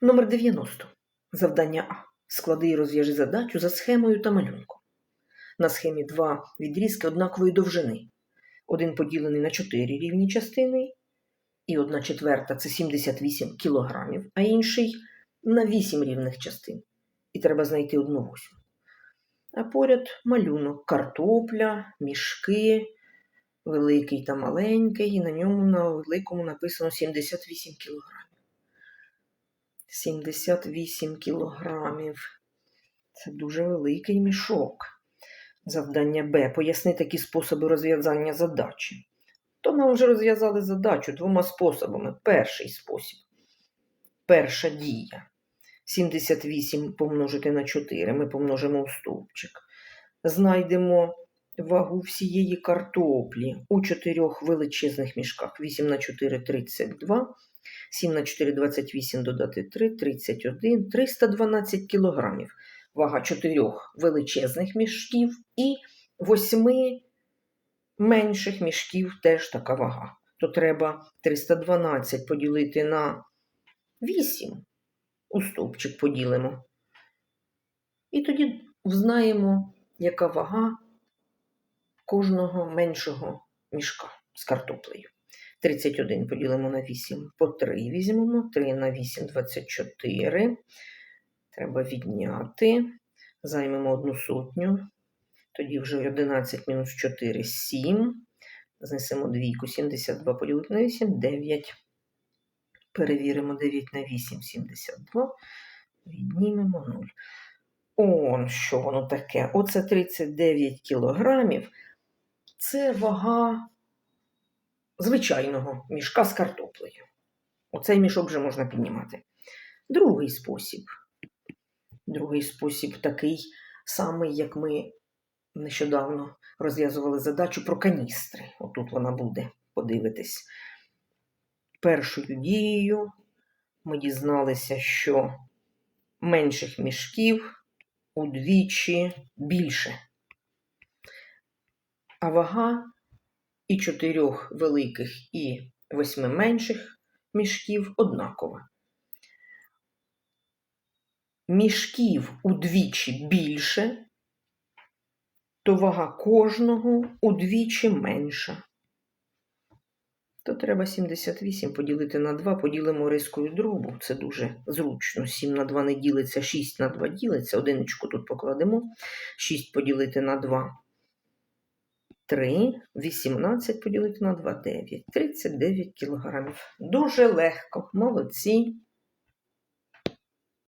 Номер 90. Завдання А. Склади і розв'яжи задачу за схемою та малюнком. На схемі два відрізки однакової довжини. Один поділений на 4 рівні частини, і одна четверта це 78 кілограмів, а інший на 8 рівних частин. І треба знайти одну восьму. А поряд малюнок, картопля, мішки, великий та маленький, і на ньому на великому написано 78 кілограмів. 78 кілограмів. Це дуже великий мішок. Завдання Б. Поясни такі способи розв'язання задачі. То нам вже розв'язали задачу двома способами. Перший спосіб. Перша дія. 78 помножити на 4. Ми помножимо у стовпчик. Знайдемо вагу всієї картоплі у чотирьох величезних мішках. 8 на 4 – 32. 7 на 4 – 28, додати 3 – 31, 312 кілограмів. Вага чотирьох величезних мішків і восьми менших мішків теж така вага. То треба 312 поділити на 8. У стовпчик поділимо. І тоді взнаємо, яка вага кожного меншого мішка з картоплею. 31 поділимо на 8 по 3 візьмемо. 3 на 8 – 24. Треба відняти. Займемо одну сотню. Тоді вже 11 мінус 4 – 7. Знесемо двійку. 72 поділити на 8 – 9. Перевіримо 9 на 8 – 72. Віднімемо 0. Он що воно таке. Оце 39 кілограмів. Це вага звичайного мішка з картоплею. Оцей мішок вже можна піднімати. Другий спосіб. Другий спосіб такий самий, як ми нещодавно розв'язували задачу про каністри. Отут вона буде, подивитись. Першою дією ми дізналися, що менших мішків удвічі більше. А вага і чотирьох великих і восьми менших мішків однакова. Мішків удвічі більше, то вага кожного удвічі менша. То треба 78 поділити на 2, поділимо рискою дробу. Це дуже зручно. 7 на 2 не ділиться, 6 на 2 ділиться. Одиничку тут покладемо. 6 поділити на 2 3, 18 поділити на 2 9. 39 кілограмів. Дуже легко. Молодці.